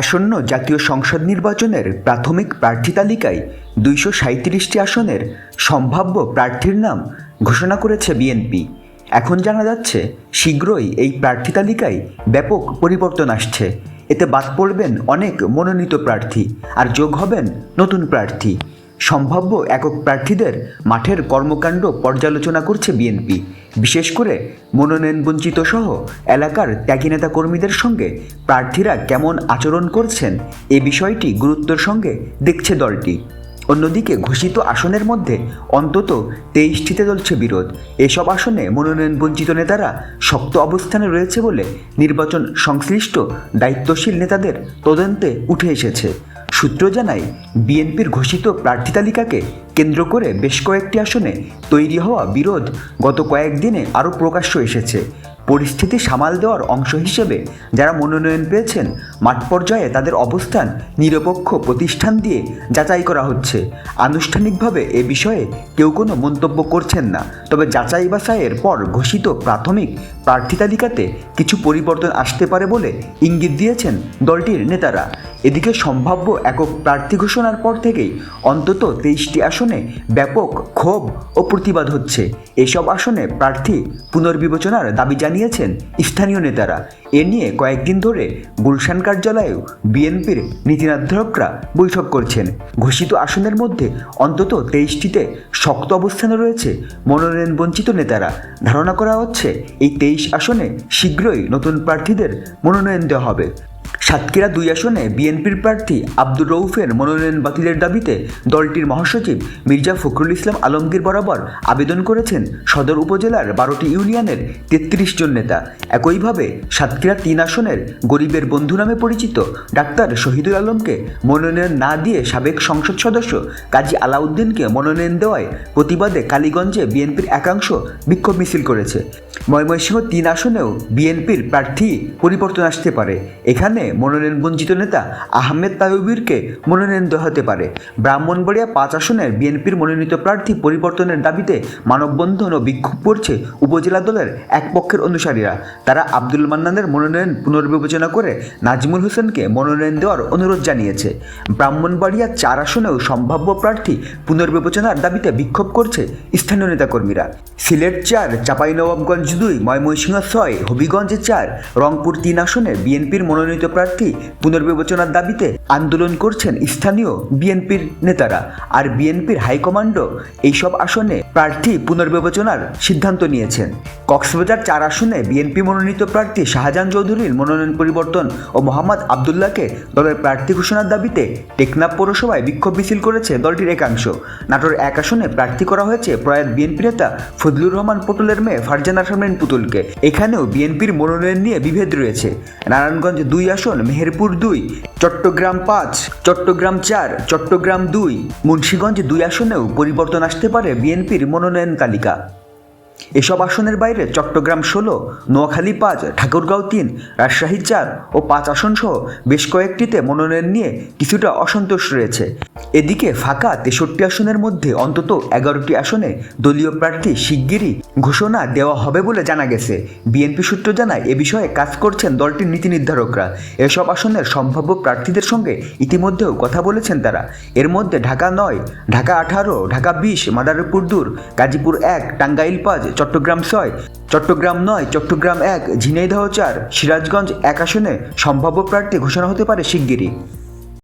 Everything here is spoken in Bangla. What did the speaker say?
আসন্ন জাতীয় সংসদ নির্বাচনের প্রাথমিক প্রার্থী তালিকায় দুইশো সাঁত্রিশটি আসনের সম্ভাব্য প্রার্থীর নাম ঘোষণা করেছে বিএনপি। এখন জানা যাচ্ছে, শীঘ্রই এই প্রার্থী তালিকায় ব্যাপক পরিবর্তন আসছে। এতে বাদ পড়বেন অনেক মনোনীত প্রার্থী, আর যোগ হবেন নতুন প্রার্থী। সম্ভাব্য একক প্রার্থীদের মাঠের কর্মকাণ্ড পর্যালোচনা করছে বিএনপি। বিশেষ করে মনোনয়ন বঞ্চিত সহ এলাকার ত্যাগী নেতা কর্মীদের সঙ্গে প্রার্থীরা কেমন আচরণ করছেন এ বিষয়টি গুরুত্বের সঙ্গে দেখছে দলটি। অন্যদিকে ঘোষিত আসনের মধ্যে অন্তত তেইশটিতে চলছে বিরোধ। এসব আসনে মনোনয়ন বঞ্চিত নেতারা শক্ত অবস্থানে রয়েছে বলে নির্বাচন সংশ্লিষ্ট দায়িত্বশীল নেতাদের তদন্তে উঠে এসেছে। সূত্র জানায়, বিএনপির ঘোষিত প্রার্থী তালিকাকে কেন্দ্র করে বেশ কয়েকটি আসনে তৈরি হওয়া বিরোধ গত কয়েকদিনে আরও প্রকাশ্য এসেছে। পরিস্থিতি সামাল দেওয়ার অংশ হিসেবে যারা মনোনয়ন পেয়েছেন, মাঠ পর্যায়ে তাদের অবস্থান নিরপেক্ষ প্রতিষ্ঠান দিয়ে যাচাই করা হচ্ছে। আনুষ্ঠানিকভাবে এ বিষয়ে কেউ কোনো মন্তব্য করছেন না, তবে যাচাই বাছাইয়ের পর ঘোষিত প্রাথমিক প্রার্থী তালিকাতে কিছু পরিবর্তন আসতে পারে বলে ইঙ্গিত দিয়েছেন দলটির নেতারা। এদিকে সম্ভাব্য একক প্রার্থী ঘোষণার পর থেকেই অন্তত তেইশটি আসনে ব্যাপক ক্ষোভ ও প্রতিবাদ হচ্ছে। এসব আসনে প্রার্থী পুনর্বিবেচনার দাবি জানিয়েছেন স্থানীয় নেতারা। এ নিয়ে কয়েকদিন ধরে গুলশান কার্যালয়েও বিএনপির নীতি নির্ধারকরা বৈঠক করছেন। ঘোষিত আসনের মধ্যে অন্তত তেইশটিতে শক্ত অবস্থানে রয়েছে মনোনয়ন বঞ্চিত নেতারা। ধারণা করা হচ্ছে, এই তেইশ আসনে শীঘ্রই নতুন প্রার্থীদের মনোনয়ন দেওয়া হবে। সাতক্ষীরা দুই আসনে বিএনপির প্রার্থী আব্দুর রৌফের মনোনয়ন বাতিলের দাবিতে দলটির মহাসচিব মির্জা ফখরুল ইসলাম আলমগীর বরাবর আবেদন করেছেন সদর উপজেলার বারোটি ইউনিয়নের তেত্রিশ জন নেতা। একইভাবে সাতক্ষীরা তিন আসনের গরিবের বন্ধু নামে পরিচিত ডাক্তার শহীদুল আলমকে মনোনয়ন না দিয়ে সাবেক সংসদ সদস্য কাজী আলাউদ্দিনকে মনোনয়ন দেওয়ায় প্রতিবাদে কালীগঞ্জে বিএনপির একাংশ বিক্ষোভ মিছিল করেছে। ময়মনসিংহ তিন আসনেও বিএনপির প্রার্থী পরিবর্তন আসতে পারে। এখানে মনোনয়ন বঞ্চিত নেতা আহমেদ তাইবিরকে মনোনয়ন দেওয়া হতে পারে। ব্রাহ্মণবাড়িয়া পাঁচ আসনের বিএনপির মনোনীত প্রার্থী পরিবর্তনের দাবিতে মানববন্ধন ও বিক্ষোভ করছে উপজেলা দলের এক পক্ষের অনুসারীরা। তারা আব্দুল মান্নানের মনোনয়ন পুনর্বিবেচনা করে নাজমুল হোসেনকে মনোনয়ন দেওয়ার অনুরোধ জানিয়েছে। ব্রাহ্মণবাড়িয়া চার আসনেও সম্ভাব্য প্রার্থী পুনর্বিবেচনার দাবিতে বিক্ষোভ করছে স্থানীয় নেতাকর্মীরা। সিলেট চার, চাঁপাইনবাবগঞ্জ দুই, ময়মনসিংহ ছয়, হবিগঞ্জ চার, রংপুর তিন আসনে বিএনপির মনোনীত প্রার্থী পুনর্বিবেচনার দাবিতে আন্দোলন করছেন স্থানীয় বিএনপির নেতারা আর বিএনপির হাইকমান্ডও এইসব আসনে প্রার্থী পুনর্বিবেচনার সিদ্ধান্ত নিয়েছেন। কক্সবাজার চার আসনে বিএনপি মনোনীত প্রার্থী শাহজাহান চৌধুরীর মনোনয়ন পরিবর্তন ও মোহাম্মদ আবদুল্লাহকে দলের প্রার্থী ঘোষণার দাবিতে টেকনাফ পৌরসভায় বিক্ষোভ মিছিল করেছে দলটির একাংশ। নাটোর এক আসনে প্রার্থী করা হয়েছে প্রয়াত বিএনপি নেতা ফজলুর রহমান পটুলের মেয়ে ফারজানা শারমিন পুতুলকে। এখানেও বিএনপির মনোনয়ন নিয়ে বিভেদ রয়েছে। নারায়ণগঞ্জ দুই আসন, মেহেরপুর দুই, চট্টগ্রাম পাঁচ চট্টগ্রাম চার চট্টগ্রাম দুই মুন্সীগঞ্জ দুই আসনেও পরিবর্তন আসতে পারে বিএনপির মনোনয়ন তালিকা। এসব আসনের বাইরে চট্টগ্রাম ষোলো, নোয়াখালী পাঁচ, ঠাকুরগাঁও তিন, রাজশাহী চার ও পাঁচ আসন সহ বেশ কয়েকটিতে মনোনয়ন নিয়ে কিছুটা অসন্তোষ রয়েছে। এদিকে ফাঁকা তেষট্টি আসনের মধ্যে অন্তত এগারোটি আসনে দলীয় প্রার্থী শিগগিরই ঘোষণা দেওয়া হবে বলে জানা গেছে। বিএনপি সূত্র জানায়, এ বিষয়ে কাজ করছেন দলটির নীতি নির্ধারকরা। এসব আসনের সম্ভাব্য প্রার্থীদের সঙ্গে ইতিমধ্যেও কথা বলেছেন তারা। এর মধ্যে ঢাকা নয়, ঢাকা আঠারো, ঢাকা বিশ, মাদারীপুর দূর গাজীপুর এক, টাঙ্গাইল পাঁচ চট্টগ্রাম ছয়, চট্টগ্রাম নয়, চট্টগ্রাম এক, ঝিনাইদহ চার, সিরাজগঞ্জ এক আসনে সম্ভাব্য প্রার্থী ঘোষণা হতে পারে শিগগিরই।